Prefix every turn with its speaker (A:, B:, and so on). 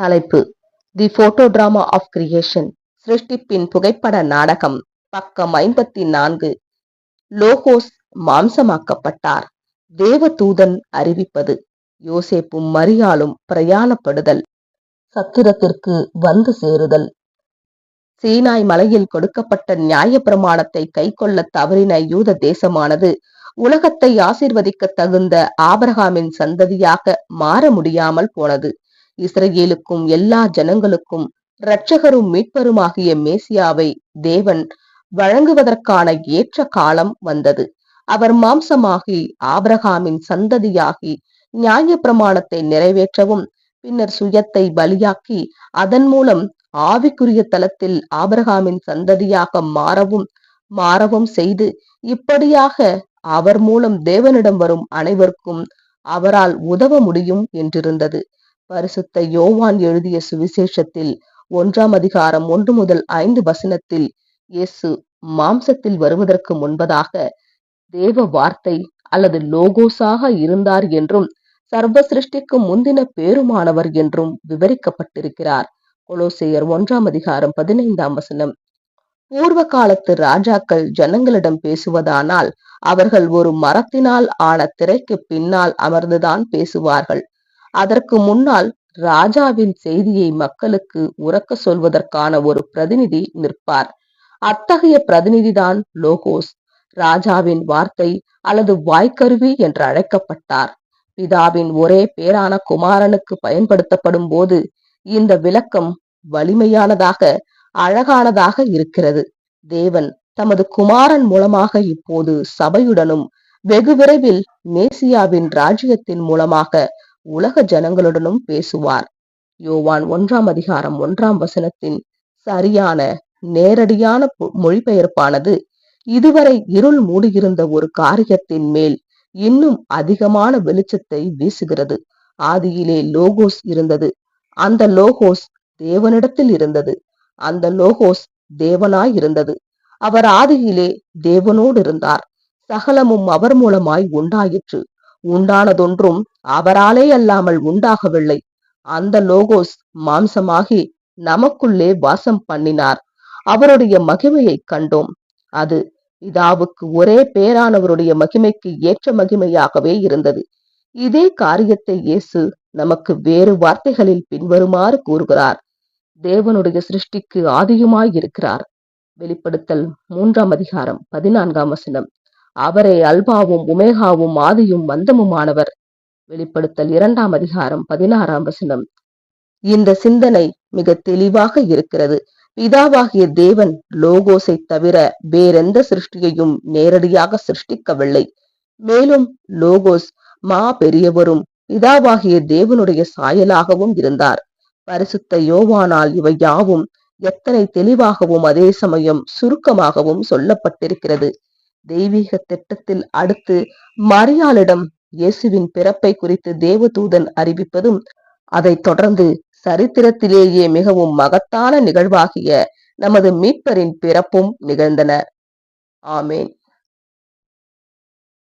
A: தலைப்பு. The photo drama of creation சிருஷ்டிப்பின் புகைப்பட நாடகம். பக்கம் ஐம்பத்தி நான்கு லோகோஸ் மாம்சமாக்கப்பட்டார். தேவதூதன் அறிவிப்பது. யோசேப்பும் மரியாளும் பிரயாணப்படுதல். சத்திரத்திற்கு வந்து சேருதல். சீனாய் மலையில் கொடுக்கப்பட்ட நியாய நியாயப்பிரமாணத்தை கைக்கொள்ள தவறின யூத தேசமானது உலகத்தை ஆசிர்வதிக்க தகுந்த ஆபரகாமின் சந்ததியாக மாற முடியாமல் போனது. இஸ்ரேலுக்கும் எல்லா ஜனங்களுக்கும் இரட்சகரும் மீட்பருமாகிய மேசியாவை தேவன் வழங்குவதற்கான ஏற்ற காலம் வந்தது. அவர் மாம்சமாகி ஆபிரகாமின் சந்ததியாகி நியாய பிரமாணத்தை நிறைவேற்றவும் பின்னர் சுயத்தை பலியாக்கி அதன் மூலம் ஆவிக்குரிய தலத்தில் ஆபிரகாமின் சந்ததியாக மாறவும் மாறவும் செய்து இப்படியாக அவர் மூலம் தேவனிடம் வரும் அனைவருக்கும் அவரால் உதவ முடியும் என்றிருந்தது. பரிசுத்த யோவான் எழுதிய சுவிசேஷத்தில் ஒன்றாம் அதிகாரம் ஒன்று முதல் ஐந்து வசனத்தில் இயேசு மாம்சத்தில் வருவதற்கு முன்பதாக தேவ வார்த்தை அல்லது லோகோஸாக இருந்தார் என்றும் சர்வ சிருஷ்டிக்கு முந்தின பேருமானவர் என்றும் விவரிக்கப்பட்டிருக்கிறார். கொலோசையர் ஒன்றாம் அதிகாரம் பதினைந்தாம் வசனம். பூர்வ காலத்து ராஜாக்கள் ஜனங்களிடம் பேசுவதானால் அவர்கள் ஒரு மரத்தினால் ஆன திரைக்கு பின்னால் அமர்ந்துதான் பேசுவார்கள். அதற்கு முன்னால் ராஜாவின் செய்தியை மக்களுக்கு உறக்க சொல்வதற்கான ஒரு பிரதிநிதி நிற்பார். அத்தகைய பிரதிநிதிதான் லோகோஸ். ராஜாவின் வார்த்தை அல்லது வாய்க்கருவி என்று அழைக்கப்பட்டார். பிதாவின் ஒரே பேரான குமாரனுக்கு பயன்படுத்தப்படும் போது இந்த விளக்கம் வலிமையானதாக அழகானதாக இருக்கிறது. தேவன் தமது குமாரன் மூலமாக இப்போது சபையுடனும் வெகு விரைவில் மேசியாவின் ராஜ்யத்தின் மூலமாக உலக ஜனங்களுடனும் பேசுவார். யோவான் ஒன்றாம் அதிகாரம் ஒன்றாம் வசனத்தின் சரியான நேரடியான மொழிபெயர்ப்பானது இதுவரை இருள் மூடியிருந்த ஒரு காரியத்தின் மேல் இன்னும் அதிகமான வெளிச்சத்தை வீசுகிறது. ஆதியிலே லோகோஸ் இருந்தது. அந்த லோகோஸ் தேவனிடத்தில் இருந்தது. அந்த லோகோஸ் தேவனாய் இருந்தது. அவர் ஆதியிலே தேவனோடு இருந்தார். சகலமும் அவர் மூலமாய் உண்டாயிற்று. உண்டானதொன்றும் அவராலே அல்லாமல் உண்டாகவில்லை. அந்த லோகோஸ் மாம்சமாகி நமக்குள்ளே வாசம் பண்ணினார். அவருடைய மகிமையை கண்டோம். அது பிதாவுக்கு ஒரே பேரானவருடைய மகிமைக்கு ஏற்ற மகிமையாகவே இருந்தது. இதே காரியத்தை இயேசு நமக்கு வேறு வார்த்தைகளில் பின்வருமாறு கூறுகிறார். தேவனுடைய சிருஷ்டிக்கு ஆதியுமாய் இருக்கிறார் வெளிப்படுத்தல் மூன்றாம் அதிகாரம் பதினான்காம் வசனம். அவரே அல்பாவும் உமேகாவும் ஆதியும் மந்தமுமானவர். வெளிப்படுத்தல் இரண்டாம் அதிகாரம் பதினாறாம் வசனம். இந்த சிந்தனை மிக தெளிவாக இருக்கிறது. பிதாவாகிய தேவன் லோகோஸை தவிர வேறெந்த சிருஷ்டியையும் நேரடியாக சிருஷ்டிக்கவில்லை. மேலும் லோகோஸ் மா பெரியவரும் பிதாவாகிய தேவனுடைய சாயலாகவும் இருந்தார். பரிசுத்த யோவானால் இவை யாவும் எத்தனை தெளிவாகவும் அதே சமயம் சுருக்கமாகவும் சொல்லப்பட்டிருக்கிறது. தெய்வீக திட்டத்தில் அடுத்து மரியாளிடம் இயேசுவின் பிறப்பை குறித்து தேவதூதன் அறிவிப்பதும் அதைத் தொடர்ந்து சரித்திரத்திலேயே மிகவும் மகத்தான நிகழ்வாகிய நமது மீட்பரின் பிறப்பும் நிகழ்ந்தன. ஆமேன்.